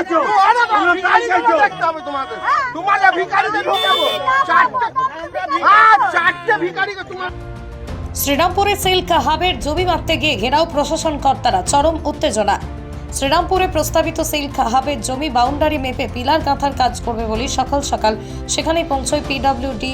চাইছো? আরে বাবা, তোমরা কাজ চাইছো? তোমাদের। তোমাদের ভিখারিদের ঢোকাবো চারটে আর চারটে ভিখারিকে তোমার শ্রীরামপুরে সিল্ক হাবের জমি মাপতে গিয়ে ঘেরাও প্রশাসন কর্তারা চরম উত্তেজনা। শ্রীরামপুরে প্রস্তাবিত সিল্ক হাবের জমি বাউন্ডারি মেপে পিলার গাঁথার কাজ করবে বলে সকাল সকাল সেখানে পৌঁছয় পিডব্লিউডি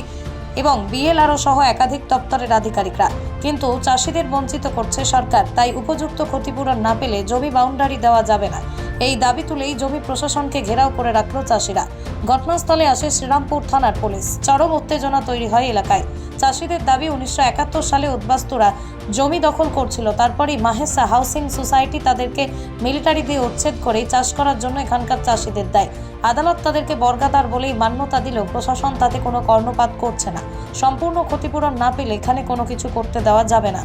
এবং বিএলআরও সহ একাধিক দপ্তরের আধিকারিকরা। কিন্তু চাষিদের বঞ্চিত করছে সরকার, তাই উপযুক্ত ক্ষতিপূরণ না পেলে জমি বাউন্ডারি দেওয়া যাবে না। এই দাবি তুলেই জমি প্রশাসনকে ঘেরাও করে রাখল চাষিরা। ঘটনাস্থলে আসে শ্রীরামপুর থানার পুলিশ। চরম উত্তেজনা তৈরি হয় এলাকায়। চাষিদের দাবি উনিশশো একাত্তর সালে উদ্বাস্তুরা জমি দখল করছিল, তারপরই মাহেসা হাউসিং সোসাইটি তাদেরকে মিলিটারি দিয়ে উচ্ছেদ করে চাষ করার জন্য এখানকার চাষিদের দেয়। আদালত তাদেরকে বর্গাদার বলেই মান্যতা দিলেও প্রশাসন তাতে কোনো কর্ণপাত করছে না। সম্পূর্ণ ক্ষতিপূরণ না পেলে এখানে কোনো কিছু করতে দেওয়া যাবে না।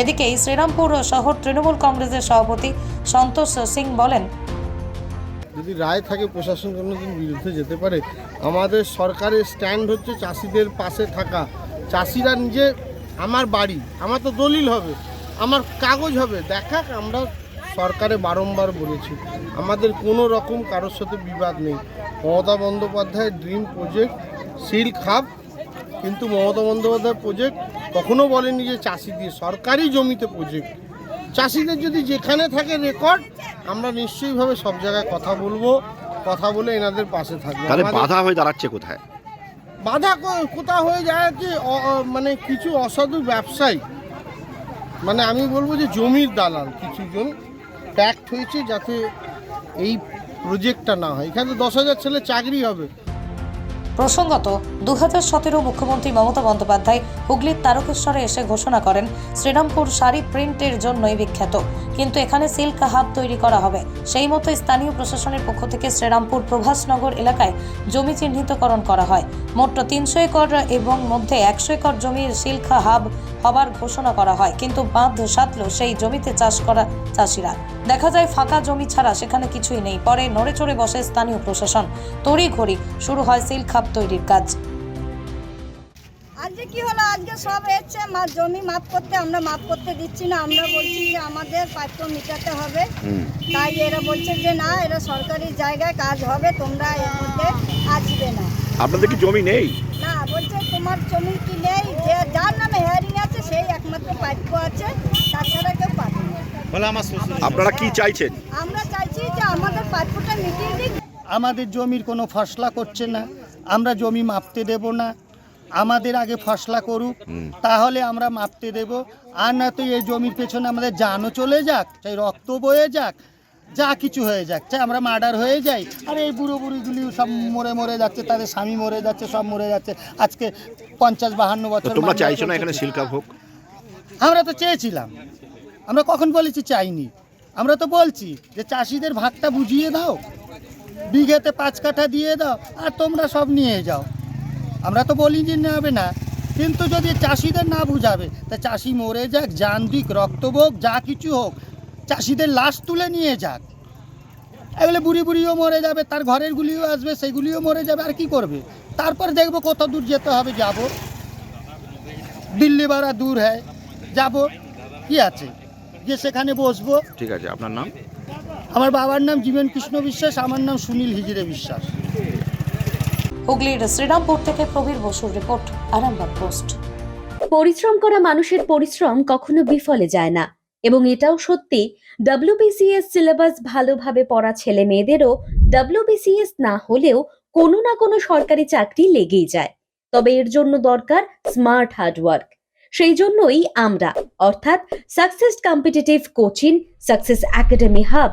এদিকে শ্রীরামপুর শহর তৃণমূল কংগ্রেসের সভাপতি সন্তোষ সিং বলেন, যদি রায় থাকে প্রশাসন কোনোদিন বিরুদ্ধে যেতে পারে। আমাদের সরকারের স্ট্যান্ড হচ্ছে চাষিদের পাশে থাকা। চাষিরা নিজে, আমার বাড়ি, আমার তো দলিল হবে, আমার কাগজ হবে, দেখাক, আমরা সরকারে বারংবার বলেছি আমাদের কোনো রকম কারোর সাথে বিবাদ নেই। মমতা বন্দ্যোপাধ্যায়ের ড্রিম প্রজেক্ট সিল খাপ কিন্তু মমতা বন্দ্যোপাধ্যায় প্রজেক্ট কখনো বলেনি যে চাষি দিয়ে সরকারি জমিতে প্রজেক্ট। চাষিদের যদি যেখানে থাকে রেকর্ড আমরা নিশ্চয়ইভাবে সব জায়গায় কথা বলব কথা বলে এনাদের পাশে থাকব। বাধা হয়ে দাঁড়াচ্ছে কোথায়? বাধা কোথা হয়ে যায় যে মানে কিছু অসাধু ব্যবসায়ী মানে আমি বলব যে জমির দালাল কিছু কিছুজন প্যাক্ট হয়েছে যাতে এই প্রজেক্টটা না হয়। এখানে দশ হাজার ছেলে চাকরি হবে। প্রসঙ্গত দু হাজার সতেরো মুখ্যমন্ত্রী মমতা বন্দ্যোপাধ্যায় হুগলির তারকেশ্বরে এসে ঘোষণা করেন, শ্রীরামপুর শাড়ি প্রিন্টের জন্যই বিখ্যাত। কিন্তু এখানে সিল্ক হাব তৈরি করা হবে। সেই মতো স্থানীয় প্রশাসনের পক্ষ থেকে শ্রীরামপুর প্রভাসনগর এলাকায় জমি চিহ্নিতকরণ করা হয়। মোট তিনশো একর এবং মধ্যে একশো একর জমির সিল্ক হাব হবার ঘোষণা করা হয়। কিন্তু বাঁধ সাতল সেই জমিতে চাষ করা চাষিরা। দেখা যায়, ফাঁকা জমি ছাড়া সেখানে কিছুই নেই। পরে নড়ে চড়ে বসে স্থানীয় প্রশাসন। তড়ি ঘড়ি শুরু হয় সিল্ক হাব তৈরির কাজ। আজকে কি হলো? আজকে সব এসছে মা- জমি মাপ করতে আমরা মাপ করতে দিচ্ছি না। আমরা বলছি যে আমাদের পাঠ্য মিটাতে হবে। তাই এরা বলছে যে না এরা সরকারি জায়গায় কাজ হবে তোমরা এর মধ্যে আসবে না। আপনাদের কি জমি নেই? না বলছে তোমার জমি কি নেই? যে যার নামে হেয়ারিং আছে সেই একমাত্র পাঠ্য আছে তাছাড়া কেউ পাবে আপনারা কি চাইছেন? আমরা চাইছি যে আমাদের পাঠ্যটা মিটিয়ে দিন আমাদের জমির কোনো ফসলা করছে না। আমরা জমি মাপতে দেব না। আমাদের আগে ফসলা করুক তাহলে আমরা মাপতে দেব। আর না তো এই জমির পেছনে আমাদের জানও চলে যাক চাই রক্ত বয়ে যাক যা কিছু হয়ে যাক চাই আমরা মার্ডার হয়ে যাই। আর এই বুড়ো বুড়িগুলি সব মরে মরে যাচ্ছে তাদের স্বামী মরে যাচ্ছে সব মরে যাচ্ছে। আজকে পঞ্চাশ বাহান্ন বছর তোমরা চাইছো না এখানে শিলকাপ হোক? আমরা তো চেয়েছিলাম। আমরা কখন বলেছি চাইনি? আমরা তো বলছি যে চাষিদের ভাগটা বুঝিয়ে দাও। বিঘেতে পাঁচ কাঠা দিয়ে দাও, আর তোমরা সব নিয়ে যাও। আমরা তো বলি যে নেবে না। কিন্তু যদি চাষিদের না বুঝাবে, তা চাষি মরে যাক, যান দিক যা কিছু হোক, চাষিদের লাশ তুলে নিয়ে যাক। এগুলো বুড়ি বুড়িও মরে যাবে, তার ঘরের গুলিও আসবে, সেগুলিও মরে যাবে, আর কি করবে? তারপর দেখব কত দূর যেতে হবে, যাব। দিল্লি বাড়া দূর হ্যায় যাব। কি আছে? গিয়ে সেখানে বসবো। ঠিক আছে, আপনার নাম? আমার বাবার নাম জীবন কৃষ্ণ বিশ্বাস আমার নাম সুনীল হিজড়ে বিশ্বাস। হুগলির শ্রীরামপুর থেকে প্রবীর বসুর রিপোর্ট আরামবাগ পোস্ট। পরিশ্রম করা মানুষের পরিশ্রম কখনো বিফলে যায় না এবং এটাও সত্যি ডব্লিউবিসিএস সিলেবাস ভালোভাবে পড়া ছেলে মেয়েদেরও ডব্লিউবিসিএস না হলেও কোনো না কোনো সরকারি চাকরি লেগেই যায়। তবে এর জন্য দরকার স্মার্ট হার্ডওয়ার্ক সেই জন্যই আমরা অর্থাৎ success competitive coaching success academy hub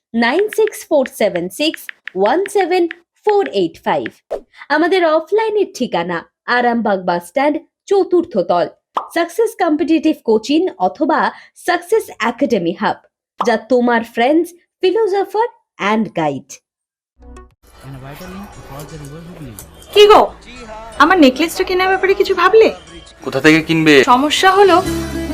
nine six four seven six one seven four eight five. আমাদের অফলাইনের ঠিকানা আরামবাগ বাস স্ট্যান্ড চতুর্থ তল। সাকসেস কম্পিটিটিভ কোচিং অথবা সাকসেস একাডেমি হাব যা তোমার ফ্রেন্ডস ফিলোজফার অ্যান্ড গাইড. কি গো? আমার নেকলেসটা কেনার ব্যাপারে কিছু ভাবলে? কোথা থেকে কিনবে? সমস্যা হলো